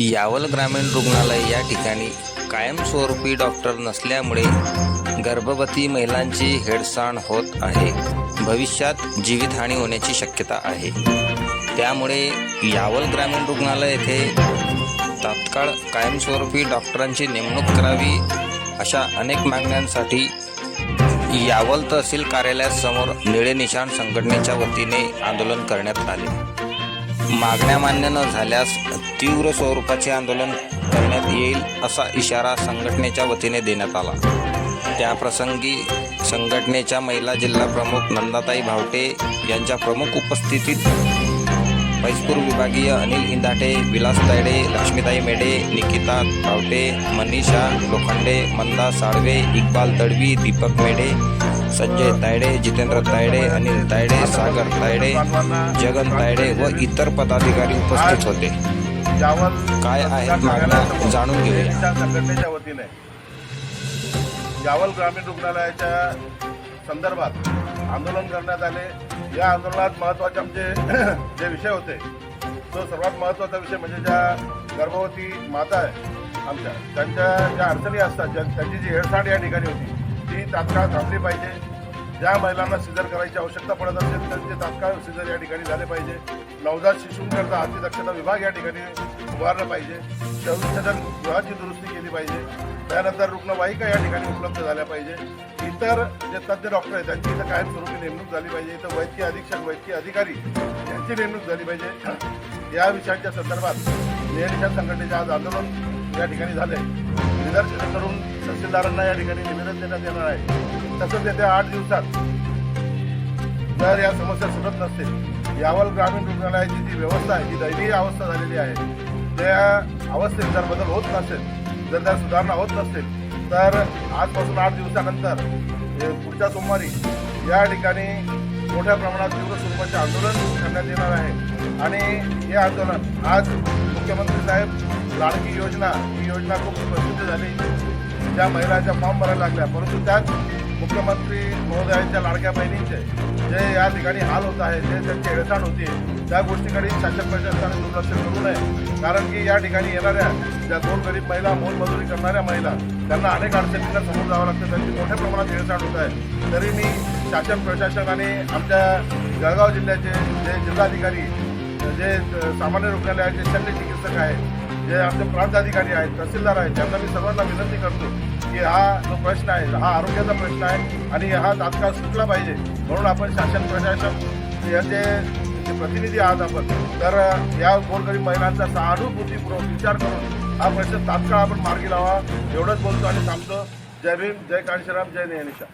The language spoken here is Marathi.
यावल ग्रामीण रुग्णालय या ठिकाणी कायमस्वरूपी डॉक्टर नसल्यामुळे गर्भवती महिलांची हेडसाण होत आहे. भविष्यात जीवितहानी होण्याची शक्यता आहे. त्यामुळे यावल ग्रामीण रुग्णालय येथे तात्काळ कायमस्वरूपी डॉक्टरांची नेमणूक करावी अशा अनेक मागण्यांसाठी यावल तहसील कार्यालयासमोर निळे निशाण संघटनेच्या वतीने आंदोलन करण्यात आले. मागण्या मान्य न झाल्यास तीव्र स्वरूपाचे आंदोलन करण्यात येईल असा इशारा संघटनेच्या वतीने देण्यात आला. त्याप्रसंगी संघटनेच्या महिला जिल्हा प्रमुख नंदाताई भावटे यांच्या प्रमुख उपस्थितीत फैजपूर विभागीय अनिल इंदाटे विलास तायडे लक्ष्मीताई मेडे निकिता भावटे मनीषा लोखंडे मंदा साळवे इक्बाल तडवी दीपक मेढे संजय तायडे जितेंद्र तायडे अनिल तायडे सागर तायडे जगन तायडे व इतर पदाधिकारी उपस्थित होते. काय आहेत मागण्या जाणून घेऊया. संघटनेच्या वतीने यावल ग्रामीण रुग्णालयाच्या संदर्भात आंदोलन करण्यात आले. या आंदोलनात महत्त्वाचे आमचे जे विषय होते तो सर्वात महत्त्वाचा विषय म्हणजे ज्या गर्भवती माता आहे आमच्या त्यांच्या ज्या अडचणी असतात ज्या त्यांची जी हेळसांड या ठिकाणी होती ती तात्काळ थांबली पाहिजे. ज्या महिलांना सिजर करायची आवश्यकता पडत असेल तर ते तात्काळ सिजर या ठिकाणी झाले पाहिजे. नवजात शिशूंकरता अतिदक्षता विभाग या ठिकाणी उभारलं पाहिजे. चोवीस गृहाची दुरुस्ती केली पाहिजे. त्यानंतर रुग्णवाहिका या ठिकाणी उपलब्ध झाल्या पाहिजे. इतर जे तज्ज्ञ डॉक्टर आहेत त्यांची इथं कायमस्वरूपी नेमणूक झाली पाहिजे. इथं वैद्यकीय अधीक्षक वैद्यकीय अधिकारी यांची नेमणूक झाली पाहिजे. या विषयांच्या संदर्भात नियमित संघटनेचे आज आंदोलन या ठिकाणी झाले निदर्शन करून तहसीलदारांना या ठिकाणी निवेदन देण्यात येणार आहे. तसंच येत्या आठ दिवसात जर या समस्या सुटत नसतील यावल ग्रामीण रुग्णालयाची जी व्यवस्था आहे जी दैनीय अवस्था झालेली आहे त्या अवस्थेत जर बदल होत नसेल जर त्या सुधारणा होत नसतील तर आजपासून आठ दिवसानंतर पुढच्या सोमवारी या ठिकाणी मोठ्या प्रमाणात तीव्र स्वरूपाचे आंदोलन करण्यात येणार आहे. आणि हे आंदोलन आज मुख्यमंत्री साहेब लाडकी योजना ही योजना खूप प्रसिद्ध झाली. त्या महिलांच्या फॉर्म भरायला लागल्या. परंतु त्यात मुख्यमंत्री महोदयांच्या लाडक्या बहिणींचे जे या ठिकाणी हाल होत आहे जे त्यांची हेळसांड होती त्या गोष्टीकडे शासन प्रशासनाने दुर्लक्ष करू नये. कारण की या ठिकाणी येणाऱ्या ज्या दोन गरीब महिला मोलमजुरी करणाऱ्या महिला त्यांना अनेक अडचणींना समोर जावं लागतं. त्यांची मोठ्या प्रमाणात हेळसांड होत आहे. तरी मी शासन प्रशासन आणि आमच्या जळगाव जिल्ह्याचे जे जिल्हाधिकारी जे सामान्य रुग्णालय जे शल्य चिकित्सक आहेत जे आमचे प्रांताधिकारी आहेत तहसीलदार आहेत त्यांना मी सर्वांना विनंती करतो की हा जो प्रश्न आहे हा आरोग्याचा प्रश्न आहे आणि हा तात्काळ सुटला पाहिजे. म्हणून आपण शासन प्रशासन याचे जे प्रतिनिधी आहात आपण तर या गोरगरीब महिलांचा सहानुभूतीपूर्वक विचार करून हा प्रश्न तात्काळ आपण मार्गी लावा. एवढंच बोलतो आणि थांबतो. जय भीम जय कांशीराम जय नेहनिशा